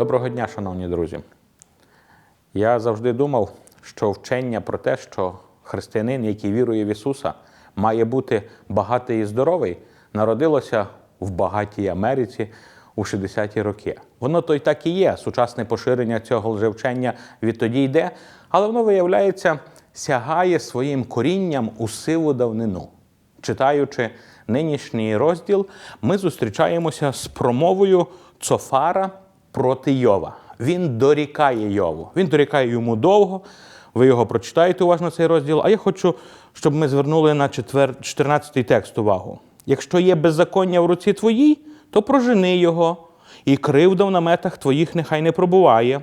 Доброго дня, шановні друзі. Я завжди думав, що вчення про те, що християнин, який вірує в Ісуса, має бути багатий і здоровий, народилося в багатій Америці у 60-ті роки. Воно то й так і є. Сучасне поширення цього лжевчення відтоді йде, але воно, виявляється, сягає своїм корінням у сиву давнину. Читаючи нинішній розділ, ми зустрічаємося з промовою Цофара проти Йова. Він дорікає Йову. Він дорікає йому довго. Ви його прочитаєте уважно цей розділ. А я хочу, щоб ми звернули на 14-й текст увагу. Якщо є беззаконня в руці твоїй, то прожени його, і кривда в наметах твоїх нехай не пробуває.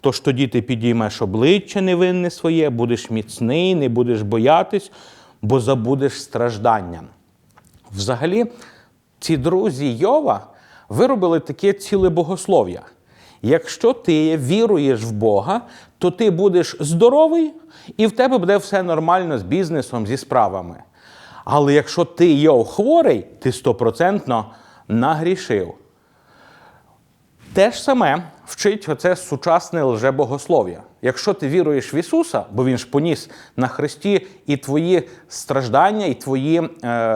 Тож тоді ти підіймеш обличчя невинне своє, будеш міцний, не будеш боятись, бо забудеш страждання. Взагалі, ці друзі Йова виробили таке ціле богослов'я. Якщо ти віруєш в Бога, то ти будеш здоровий і в тебе буде все нормально з бізнесом, зі справами. Але якщо ти Йов хворий, ти стопроцентно нагрішив. Те ж саме вчить оце сучасне лжебогослов'я. Якщо ти віруєш в Ісуса, бо Він ж поніс на Христі і твої страждання, і твої е,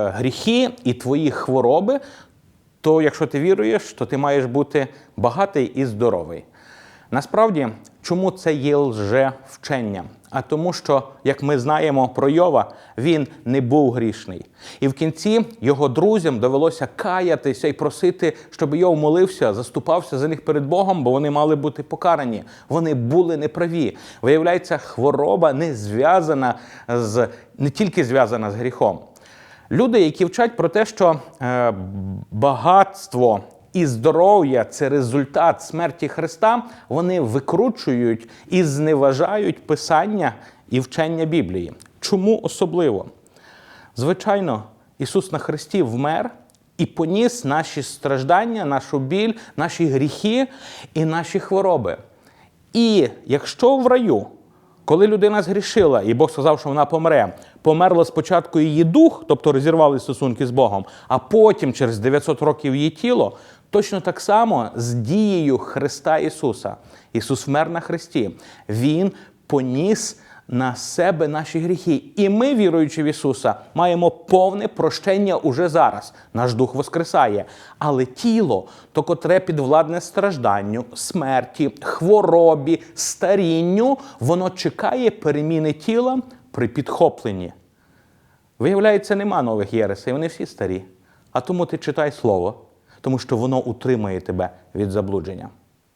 гріхи, і твої хвороби, то якщо ти віруєш, то ти маєш бути багатий і здоровий. Насправді, чому це є лжевчення? А тому, що, як ми знаємо про Йова, він не був грішний. І в кінці його друзям довелося каятися і просити, щоб Йов молився, заступався за них перед Богом, бо вони мали бути покарані. Вони були неправі. Виявляється, хвороба не зв'язана з не тільки зв'язана з гріхом. Люди, які вчать про те, що е, багатство і здоров'я це результат смерті Христа, вони викручують і зневажають писання і вчення Біблії. Чому особливо? Звичайно, Ісус на Христі вмер і поніс наші страждання, нашу біль, наші гріхи і наші хвороби. І якщо в раю коли людина згрішила, і Бог сказав, що вона помре, померла спочатку її дух, тобто розірвали стосунки з Богом, а потім, через 900 років, її тіло, точно так само з дією Христа Ісуса. Ісус вмер на Христі. Він поніс на себе наші гріхи. І ми, віруючи в Ісуса, маємо повне прощення уже зараз. Наш дух воскресає. Але тіло, то котре підвладне стражданню, смерті, хворобі, старінню, воно чекає переміни тіла при підхопленні. Виявляється, нема нових єресей, вони всі старі. А тому ти читай слово, тому що воно утримує тебе від заблудження.